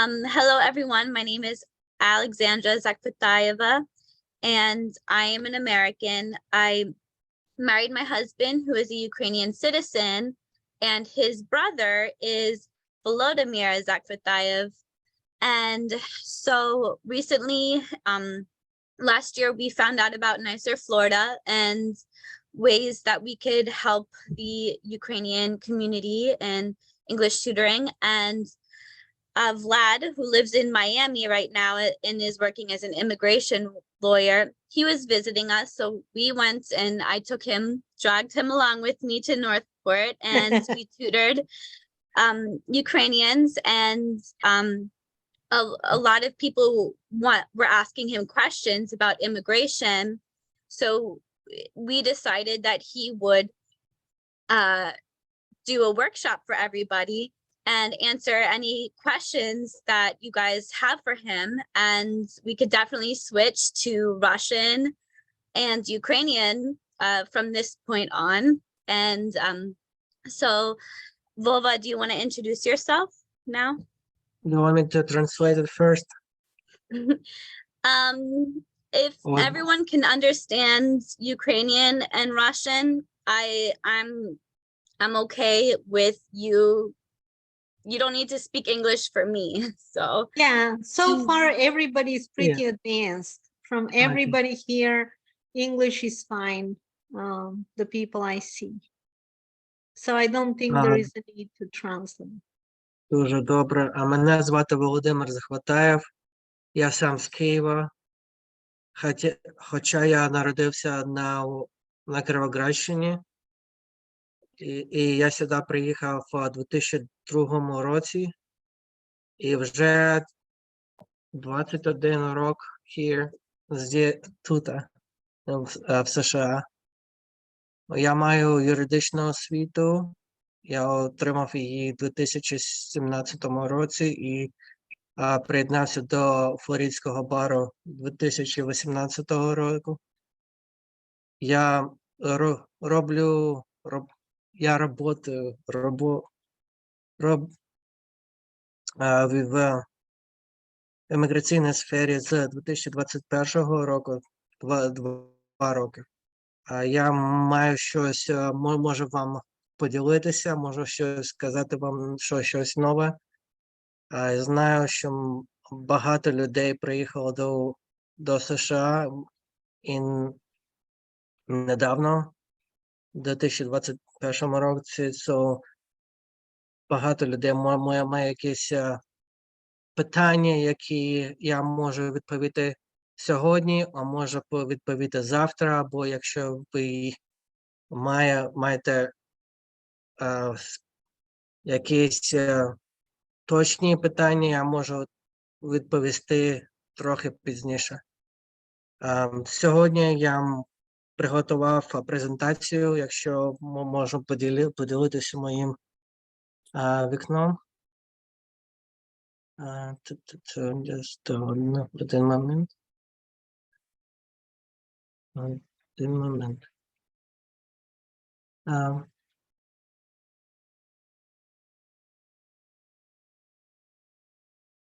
Um, hello, everyone. My name is Alexandra Zakpatayeva, and I am an American. I married my husband, who is a Ukrainian citizen, and his brother is Volodymyr Zakpatayev. And so recently, um, last year, we found out about Nicer Florida and ways that we could help the Ukrainian community and English tutoring. And uh, Vlad, who lives in Miami right now and is working as an immigration lawyer, he was visiting us. So we went and I took him, dragged him along with me to Northport and we tutored um, Ukrainians and um, a, a lot of people want were asking him questions about immigration. So we decided that he would uh, do a workshop for everybody and answer any questions that you guys have for him. And we could definitely switch to Russian and Ukrainian uh, from this point on. And um, so, Vova, do you want to introduce yourself now? You want me to translate it first? um, if everyone can understand Ukrainian and Russian, I I'm I'm okay with you You don't need to speak English for me. So Yeah, so Mm. far everybody is pretty advanced. From everybody here, English is fine. Um, the people I see. So I don't think there Ага. is a need to translate. Дуже добре. А мене звати Володимир Захватаєв. Я сам з Києва. Хоча, хоча я народився на, У- на Кіровоградщині. І, і я сюди приїхав у 2002 році. І вже 21 рок here, зде, тут, в, в США. Я маю юридичну освіту. Я отримав її у 2017 році і а, приєднався до Флоридського бару 2018 року. Я роблю, роб, я работаю, рабо, раб, а, в еміграційній сфері з 2021 року, два, два роки. А я маю щось, можу вам поділитися, можу щось сказати вам, що щось нове. А, знаю, що багато людей приїхало до, до США і недавно, 2020 першому році, so багато людей має, має якісь е, питання, які я можу відповісти сьогодні, а можу відповісти завтра, або якщо ви має, маєте е, а, якісь а, точні питання, я можу відповісти трохи пізніше. А, сьогодні я приготував презентацію, якщо можу поділи, поділитися моїм е, вікном. Е, ту-ту-ту, один- один момент. Один момент. Ем,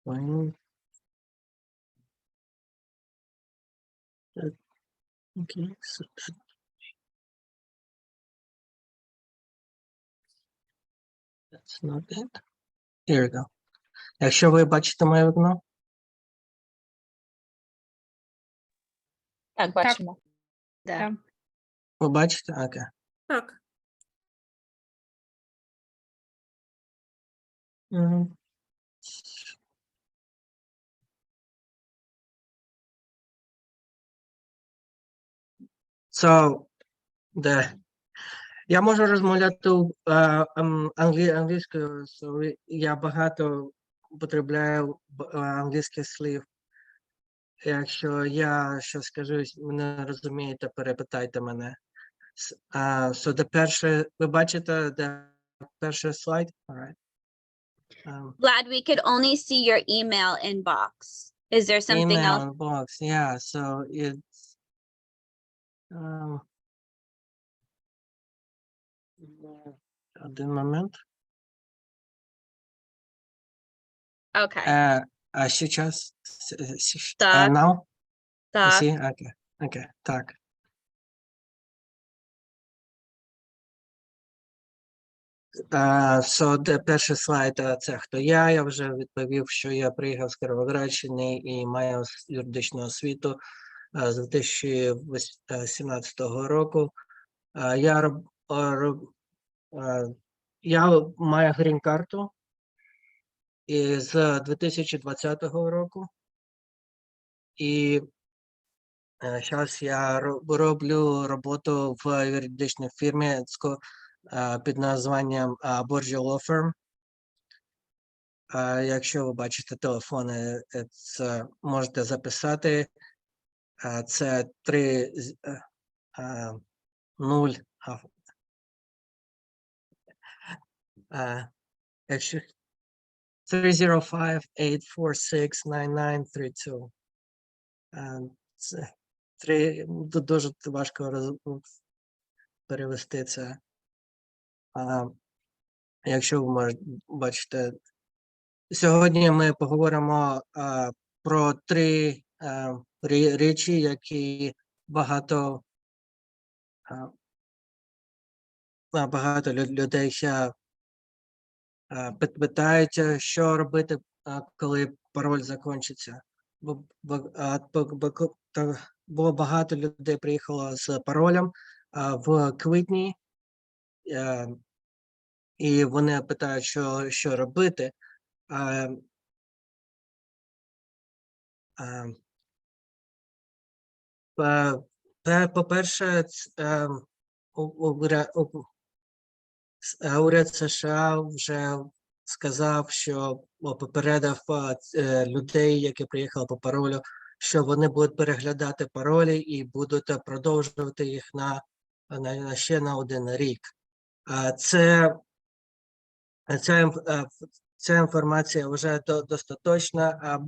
Fine. Okay, so so- that's not it. Here we go. Якщо ви бачите моє вікно, Так, бачимо. Да. ви бачите? Окей. Так. Мгм. So, де я можу розмовляти е, ем, англі, англійською, so ви- я багато потребляю б- е, англійських слів. Якщо я що скажу, ви не розумієте, перепитайте мене. С- А, so, де перше, ви бачите, де перший слайд? Alright. Um, Vlad, we could only see your email inbox. Is there something email else? inbox, yeah, so it's um один момент. Okay. Е, а сейчас? С- е, Так. now? Так. Окей. Окей. Так. Uh, so, де перший слайд це хто я. Я вже відповів, що я приїхав з Кіровоградщини і маю юридичну освіту з 2017 року. Я роб, роб, я маю грін-карту з 2020 року. І зараз я роблю роботу в юридичній фірмі під названням Borgia Law Firm. Якщо ви бачите телефони, е, це можете записати. А, Це 3 0. Якщо 305-846-9932. А, Це три ду- дуже важко роз, перевести це. Якщо ви можете бачите, сьогодні ми поговоримо а, про три рі- речі, які багато, багато людей ще а, пит- питають, а, що робити, коли пароль закінчиться. Бо, багато людей приїхало з паролем в квітні, і вони питають, що, що робити. По-перше, е, е, уряд США вже сказав, що попередив ц- е, людей, які приїхали по паролю, що вони будуть переглядати паролі і будуть е, продовжувати їх на, на, ще на один рік. Це, ця, е, ця інформація вже до- достаточна,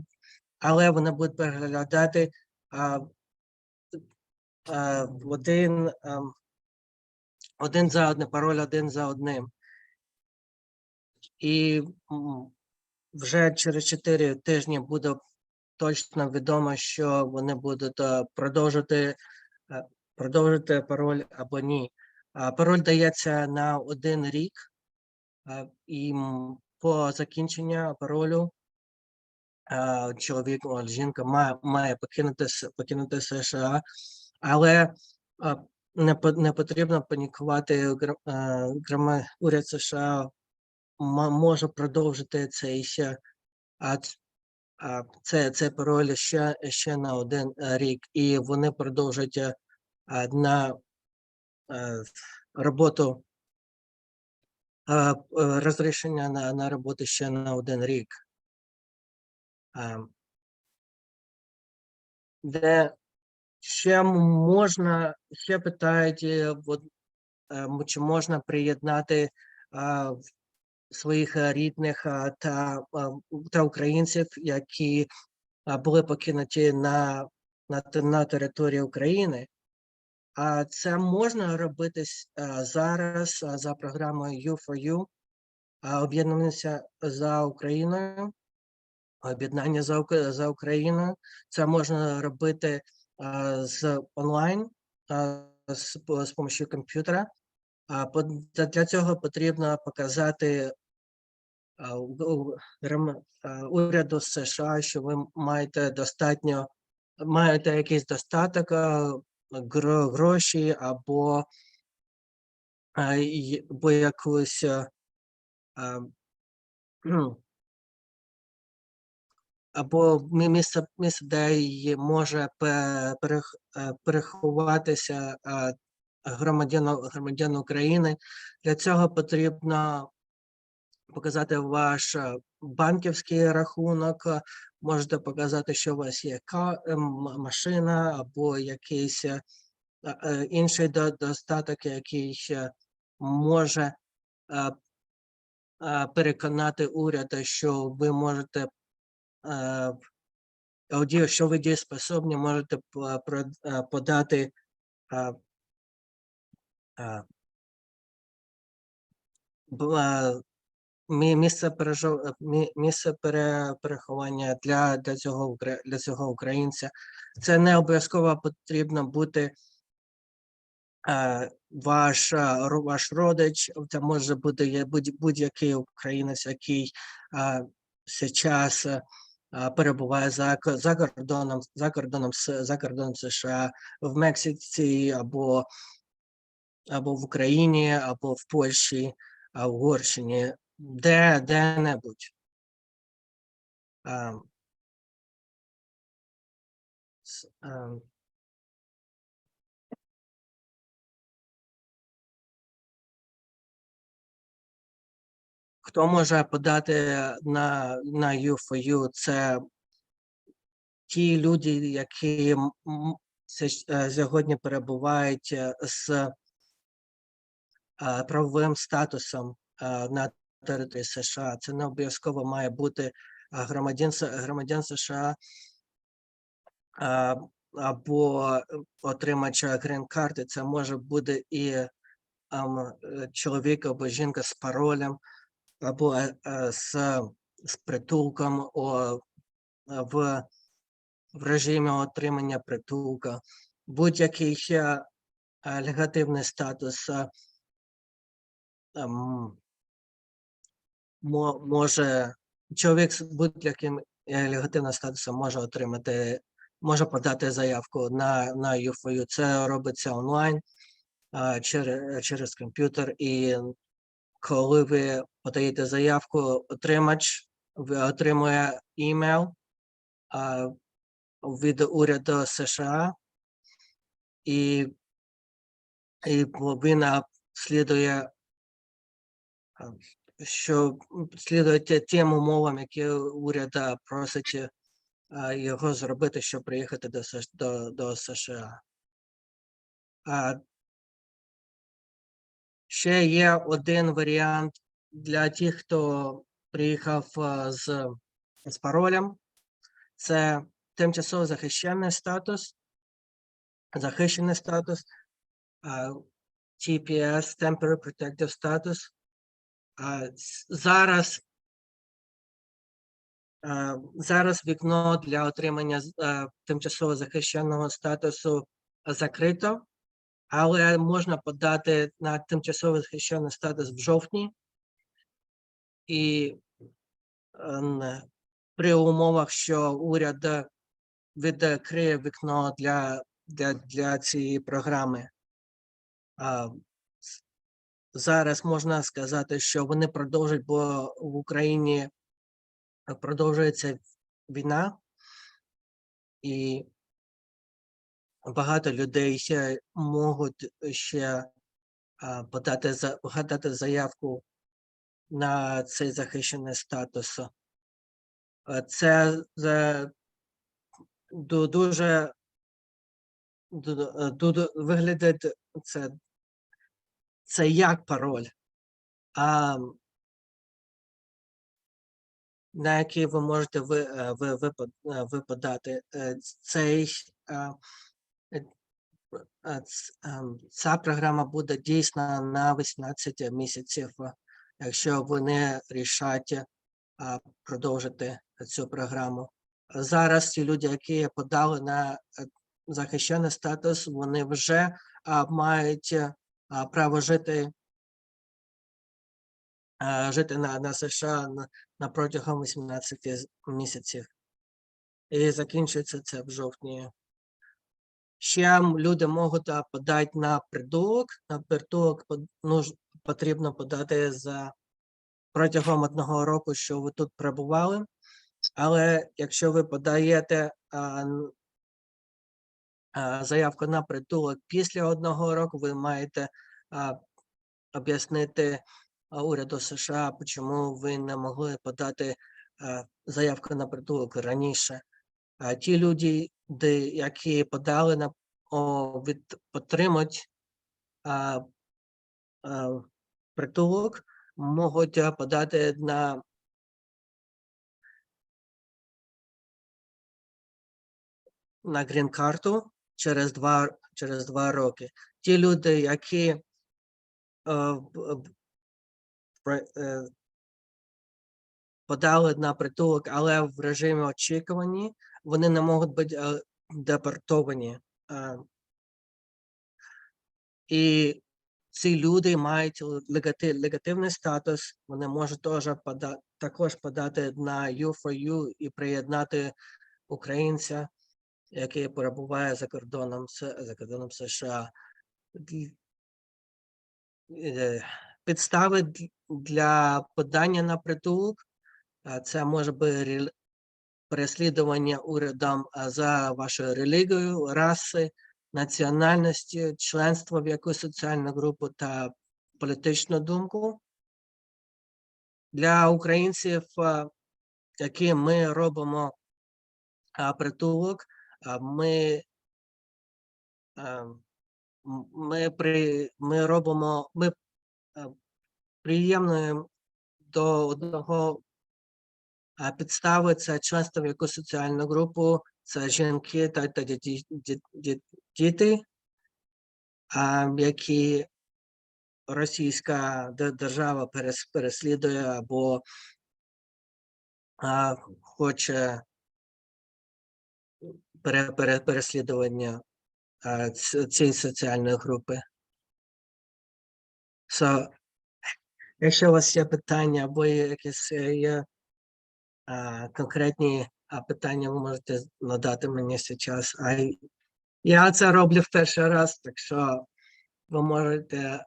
але вони будуть переглядати а, один, один за одним, пароль один за одним. І вже через 4 тижні буде точно відомо, що вони будуть е, продовжити, е, продовжити пароль або ні. Пароль дається на один рік, і по закінченню паролю чоловік жінка має, має покинути, покинути США, але не, не потрібно панікувати. гра- е, Уряд США може продовжити це ще, це, це пароль ще, ще на один е, рік, і вони продовжать е, на е, роботу розрішення на, на роботу ще на один рік. Де ще можна, ще питають, от, чи можна приєднати а, своїх рідних та, та українців, які були покинуті на, на, на території України. А це можна робити зараз за програмою U4U, а, об'єднуємося за Україною, об'єднання за, за Україною. Це можна робити з онлайн з, по- з допомогою комп'ютера. Для цього потрібно показати уряду США, що ви маєте достатньо, маєте якийсь достаток гро- гроші або, або якусь або мі- місце, місце, де й може е, переховатися громадян, громадян України. Для цього потрібно показати ваш е, банківський рахунок, е, можете показати, що у вас є е, машина або якийсь е, е, інший достаток, який може е, е, переконати уряд, що ви можете аудіо, що ви дієспособні, можете подати місце пережив... е, місце пере... переховання для, для, цього, для цього українця. Це не обов'язково потрібно бути е, ваш, ваш родич, це може бути є будь- будь-який українець, який зараз перебуває за, за кордоном, за кордоном за кордоном США, в Мексиці або, або в Україні, або в Польщі, а в Угорщині, де, де-небудь. Ем, Хто може подати на, на U4U? Це ті люди, які е, сьогодні перебувають е, з е, правовим статусом на території США. Це не обов'язково має бути громадян, громадян США або е, отримач грін-карти. Це може бути і ем, чоловік або жінка з паролем, або е, е, з, з притулком о, е, в, в режимі отримання притулка. Будь-який ще статус е, ем, мо- може чоловік з будь-яким негативним статусом може отримати, може подати заявку на, на UFOU. Це робиться онлайн через, через комп'ютер і коли ви подаєте заявку, отримач отримує імейл від уряду США, і, і повинна слідує, що слідує тим умовам, які уряд просить його зробити, щоб приїхати до, до, до США. А, Ще є один варіант для тих, хто приїхав з, з паролем. Це тимчасово захищений статус, захищений статус, TPS, Temporary Protective Status. Зараз, зараз вікно для отримання тимчасово захищеного статусу закрито але можна подати на тимчасово захищений статус в жовтні і ем, при умовах, що уряд е, відкриє вікно для, для, для цієї програми. Зараз можна сказати, що вони продовжать, бо в Україні е, продовжується війна, і багато людей ще можуть ще подати за подати заявку на цей захищений статус. Е, Це дуже ду- е, виглядить це, це як пароль, а на який ви можете ви, е, ви, ви, под- подати цей ем, ця програма буде дійсна на 18 місяців, якщо вони рішать продовжити цю програму. Зараз ті люди, які подали на е, захищений статус, вони вже мають право жити, жити на, на США на, протягом 18 місяців. І закінчується це в жовтні. Ще люди можуть подати на притулок. На нуж- потрібно подати за протягом одного року, що ви тут перебували. Але якщо ви подаєте а, а, заявку на притулок після одного року, ви маєте а, об'яснити уряду США, чому ви не могли подати а, заявку на притулок раніше. А ті люди, де, які подали на о, від, отримать а, а, притулок, можуть подати на на грін-карту через два, через два роки. Ті люди, які е, пре- е, подали на притулок, але в режимі очікування вони не можуть бути е, депортовані. Е, І ці люди мають легати- легативний статус, вони можуть теж пода- також подати на U4U і приєднати українця, який перебуває за кордоном за кордоном США. Е, Підстави для подання на притулок це може бути переслідування урядом за вашою релігією, раси, національністю, членство в якусь соціальну групу та політичну думку. Для українців, які ми робимо притулок, ми, ми, при, ми робимо, ми приємнуємо до одного підстави це членство в якусь соціальну групу, це жінки та, діти, які російська держава переслідує або хоче пере, пере, переслідування цієї соціальної групи. So, якщо у вас є питання або якісь е, є конкретні питання, ви можете з- надати мені зараз. А й- я це роблю в перший раз, так що ви можете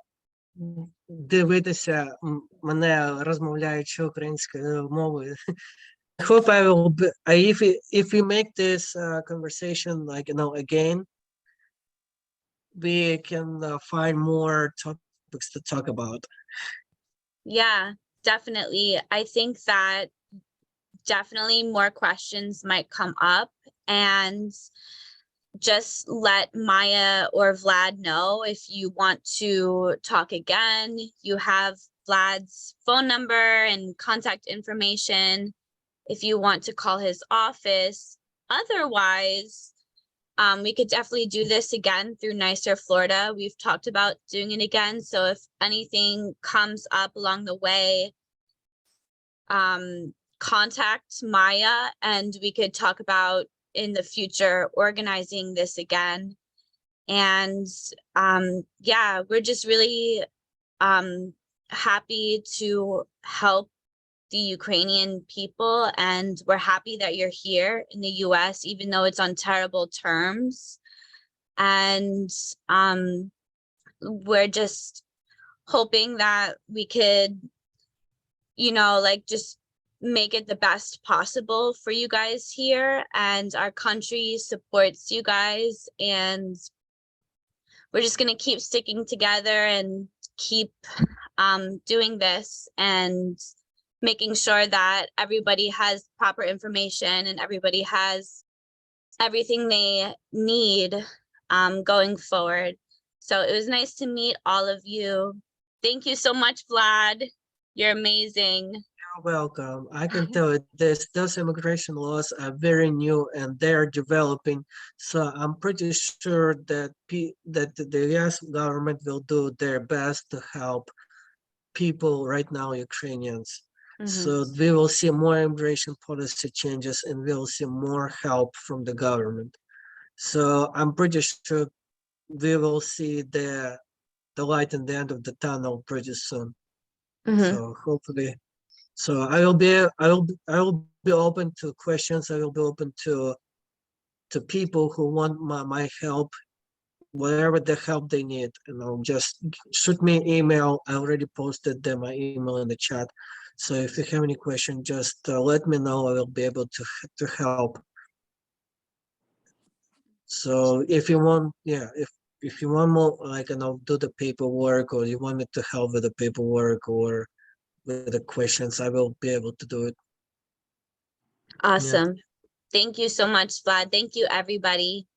м, дивитися м, мене розмовляючи українською мовою. I hope I will be, I, if we, if we make this uh, conversation like you know again, we can uh, find more topics to talk about. Yeah, definitely. I think that definitely more questions might come up and just let Maya or Vlad know if you want to talk again. You have Vlad's phone number and contact information if you want to call his office. Otherwise, um, we could definitely do this again through Nicer Florida. We've talked about doing it again. So if anything comes up along the way, um, contact Maya and we could talk about in the future organizing this again. And um, yeah, we're just really um, happy to help the Ukrainian people. And we're happy that you're here in the US, even though it's on terrible terms. And um, we're just hoping that we could, you know, like just make it the best possible for you guys here. And our country supports you guys. And we're just going to keep sticking together and keep um, doing this and making sure that everybody has proper information and everybody has everything they need um, going forward. So it was nice to meet all of you. Thank you so much, Vlad. You're amazing. Welcome. I can tell you this, those immigration laws are very new and they're developing. So I'm pretty sure that P, that the- US government will do their best to help people right now, Ukrainians. So we will see more immigration policy changes and we will see more help from the government. So I'm pretty sure we will see the the light in the end of the tunnel pretty soon. Mhm. So hopefully, so I will be, I will, I will be open to questions. I will be open to to people who want my, my help, whatever the help they need, you know, just shoot me an email. I already posted them my email in the chat. So if you have any question, just uh, let me know. I will be able to to help. So if you want, yeah, if if you want more, like, you know, do the paperwork or you want me to help with the paperwork or with the questions, I will be able to do it. Awesome. Thank you so much, Vlad. Thank you, everybody.